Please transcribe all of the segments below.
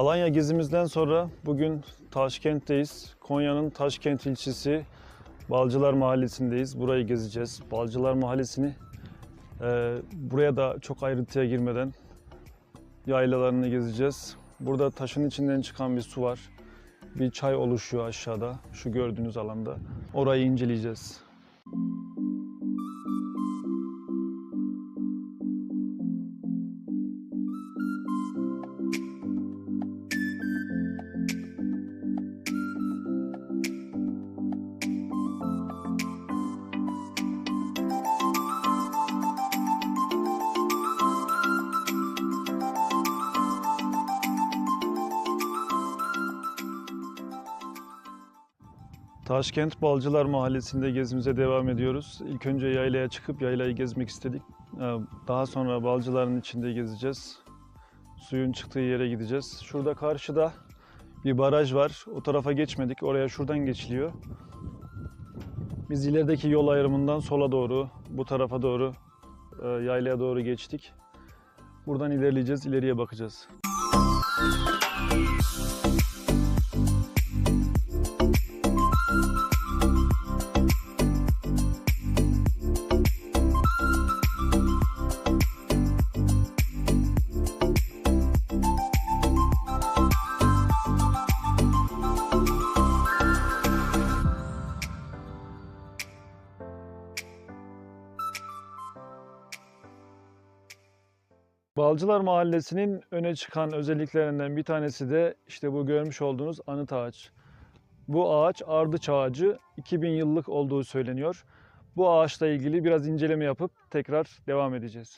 Alanya gezimizden sonra bugün Taşkent'teyiz. Konya'nın Taşkent ilçesi Balcılar Mahallesi'ndeyiz. Burayı gezeceğiz. Balcılar Mahallesi'ni e, buraya da çok ayrıntıya girmeden yaylalarını gezeceğiz. Burada taşın içinden çıkan bir su var. Bir çay oluşuyor aşağıda, şu gördüğünüz alanda. Orayı inceleyeceğiz. Taşkent Balcılar Mahallesi'nde gezimize devam ediyoruz. İlk önce yaylaya çıkıp yaylayı gezmek istedik. Ee, Daha sonra Balcılar'ın içinde gezeceğiz. Suyun çıktığı yere gideceğiz. Şurada karşıda bir baraj var. O tarafa geçmedik. Oraya şuradan geçiliyor. Biz ilerideki yol ayrımından sola doğru, bu tarafa doğru, e, yaylaya doğru geçtik. Buradan ilerleyeceğiz, ileriye bakacağız. Balcılar Mahallesi'nin öne çıkan özelliklerinden bir tanesi de işte bu görmüş olduğunuz anıt ağaç. Bu ağaç ardıç ağacı 2000 yıllık olduğu söyleniyor. Bu ağaçla ilgili biraz inceleme yapıp tekrar devam edeceğiz.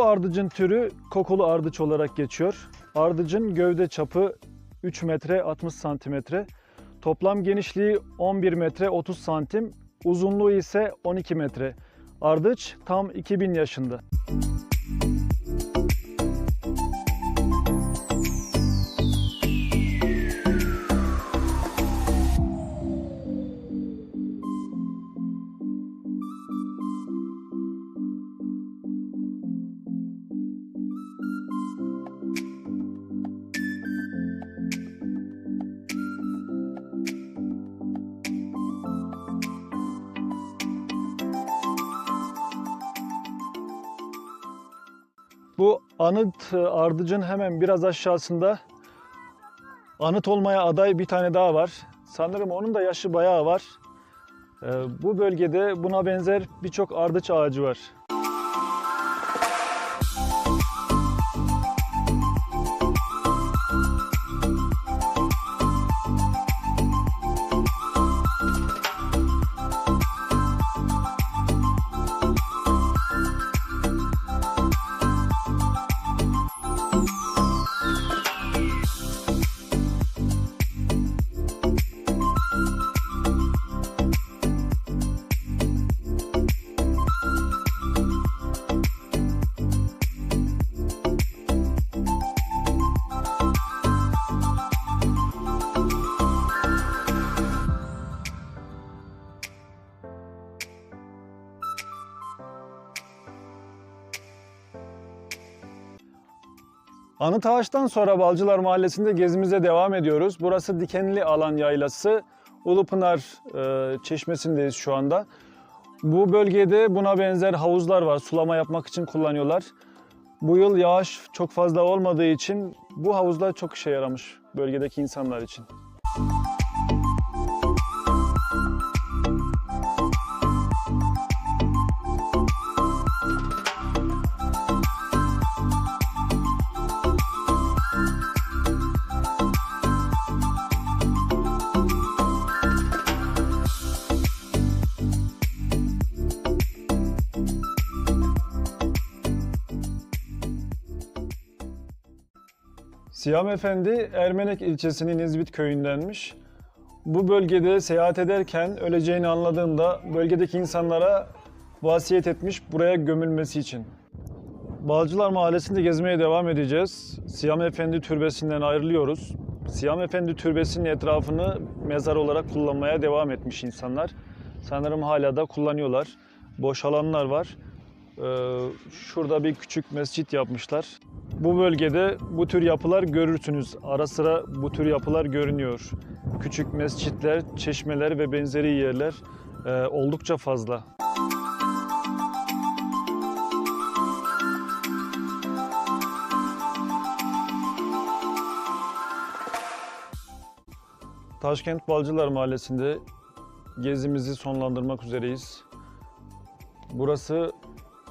Bu ardıcın türü kokulu ardıç olarak geçiyor. Ardıcın gövde çapı 3 metre 60 santimetre. Toplam genişliği 11 metre 30 santim. Uzunluğu ise 12 metre. Ardıç tam 2000 yaşında. Bu anıt e, ardıcın hemen biraz aşağısında anıt olmaya aday bir tane daha var. Sanırım onun da yaşı bayağı var. E, Bu bölgede buna benzer birçok ardıç ağacı var. Anıt Ağaç'tan sonra Balcılar Mahallesi'nde gezimize devam ediyoruz. Burası Dikenli Alan Yaylası. Ulupınar e, çeşmesindeyiz şu anda. Bu bölgede buna benzer havuzlar var. Sulama yapmak için kullanıyorlar. Bu yıl yağış çok fazla olmadığı için bu havuzlar çok işe yaramış bölgedeki insanlar için. Siyam Efendi Ermenek ilçesinin İzbit köyündenmiş. Bu bölgede seyahat ederken öleceğini anladığında bölgedeki insanlara vasiyet etmiş buraya gömülmesi için. Bağcılar Mahallesi'nde gezmeye devam edeceğiz. Siyam Efendi Türbesi'nden ayrılıyoruz. Siyam Efendi Türbesi'nin etrafını mezar olarak kullanmaya devam etmiş insanlar. Sanırım hala da kullanıyorlar. Boş alanlar var. Ee, şurada bir küçük mescit yapmışlar. Bu bölgede bu tür yapılar görürsünüz. Ara sıra bu tür yapılar görünüyor. Küçük mescitler, çeşmeler ve benzeri yerler e, oldukça fazla. Taşkent Balcılar Mahallesi'nde gezimizi sonlandırmak üzereyiz. Burası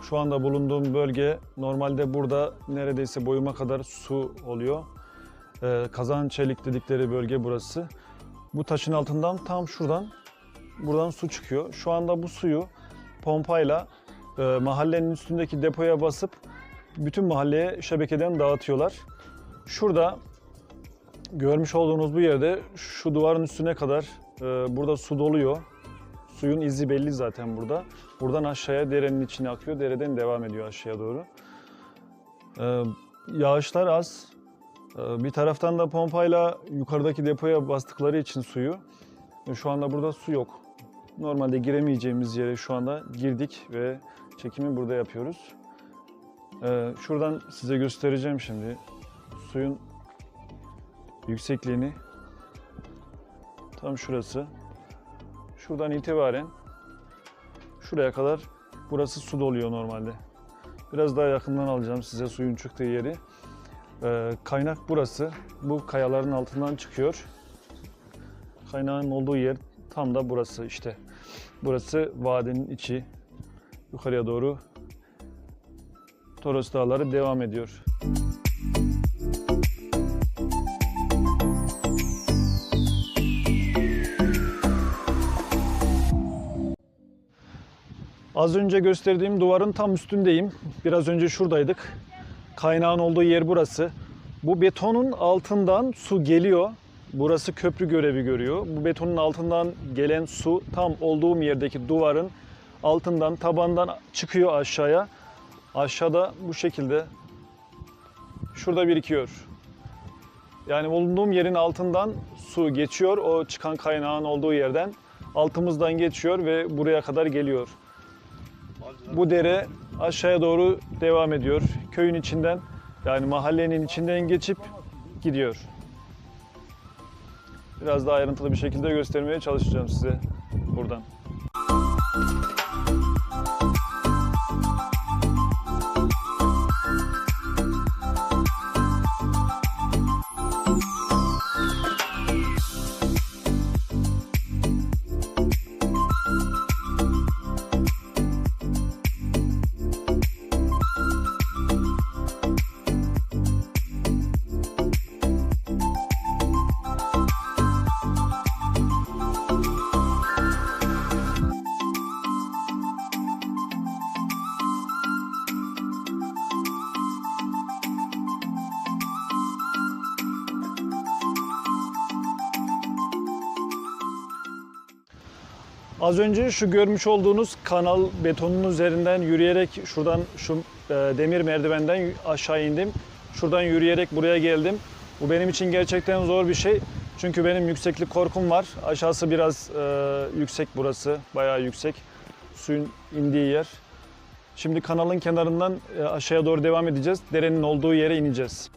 şu anda bulunduğum bölge. Normalde burada neredeyse boyuma kadar su oluyor. Ee, kazan çelik dedikleri bölge burası. Bu taşın altından tam şuradan buradan su çıkıyor. Şu anda bu suyu pompayla e, mahallenin üstündeki depoya basıp bütün mahalleye şebekeden dağıtıyorlar. Şurada görmüş olduğunuz bu yerde şu duvarın üstüne kadar e, burada su doluyor. Suyun izi belli zaten burada. Buradan aşağıya derenin içine akıyor. Dereden devam ediyor aşağıya doğru. E, yağışlar az. E, bir taraftan da pompayla yukarıdaki depoya bastıkları için suyu. e, şu anda burada su yok. Normalde giremeyeceğimiz yere şu anda girdik ve çekimi burada yapıyoruz. E, şuradan size göstereceğim şimdi. Suyun yüksekliğini tam şurası. Şuradan itibaren şuraya kadar burası su doluyor normalde. Biraz daha yakından alacağım size suyun çıktığı yeri. Ee, kaynak burası. Bu kayaların altından çıkıyor. Kaynağın olduğu yer tam da burası işte. Burası vadinin içi. Yukarıya doğru Toros Dağları devam ediyor. Az önce gösterdiğim duvarın tam üstündeyim. Biraz önce şuradaydık. Kaynağın olduğu yer burası. Bu betonun altından su geliyor. Burası köprü görevi görüyor. Bu betonun altından gelen su tam olduğum yerdeki duvarın altından, tabandan çıkıyor aşağıya. Aşağıda bu şekilde şurada birikiyor. Yani bulunduğum yerin altından su geçiyor. O çıkan kaynağın olduğu yerden altımızdan geçiyor ve buraya kadar geliyor. Bu dere aşağıya doğru devam ediyor. Köyün içinden yani mahallenin içinden geçip gidiyor. Biraz daha ayrıntılı bir şekilde göstermeye çalışacağım size buradan. Az önce şu görmüş olduğunuz kanal betonun üzerinden yürüyerek şuradan şu e, demir merdivenden aşağı indim. Şuradan yürüyerek buraya geldim. Bu benim için gerçekten zor bir şey. Çünkü benim yükseklik korkum var. Aşağısı biraz e, yüksek burası. Bayağı yüksek. Suyun indiği yer. Şimdi kanalın kenarından e, aşağıya doğru devam edeceğiz. Derenin olduğu yere ineceğiz.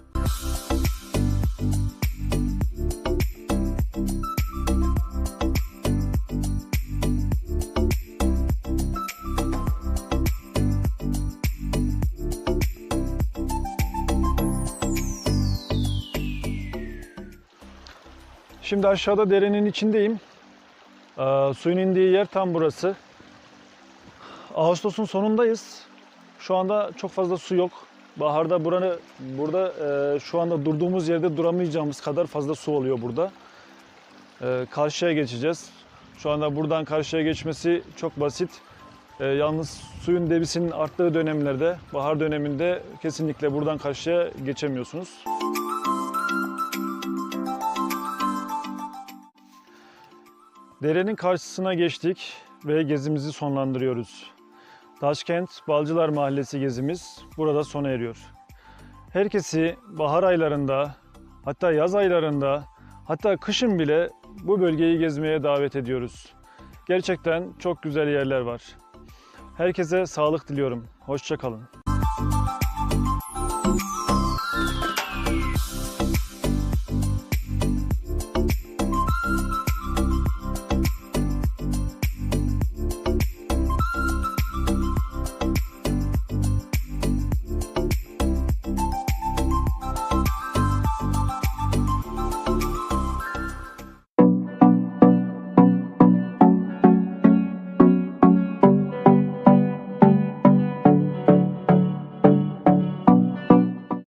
Şimdi aşağıda derenin içindeyim. Ee, suyun indiği yer tam burası. Ağustos'un sonundayız. Şu anda çok fazla su yok. Baharda buranı burada e, şu anda durduğumuz yerde duramayacağımız kadar fazla su oluyor burada. E, karşıya geçeceğiz. Şu anda buradan karşıya geçmesi çok basit. E, yalnız suyun debisinin arttığı dönemlerde, bahar döneminde kesinlikle buradan karşıya geçemiyorsunuz. Derenin karşısına geçtik ve gezimizi sonlandırıyoruz. Taşkent Balcılar Mahallesi gezimiz burada sona eriyor. Herkesi bahar aylarında, hatta yaz aylarında, hatta kışın bile bu bölgeyi gezmeye davet ediyoruz. Gerçekten çok güzel yerler var. Herkese sağlık diliyorum. Hoşça kalın.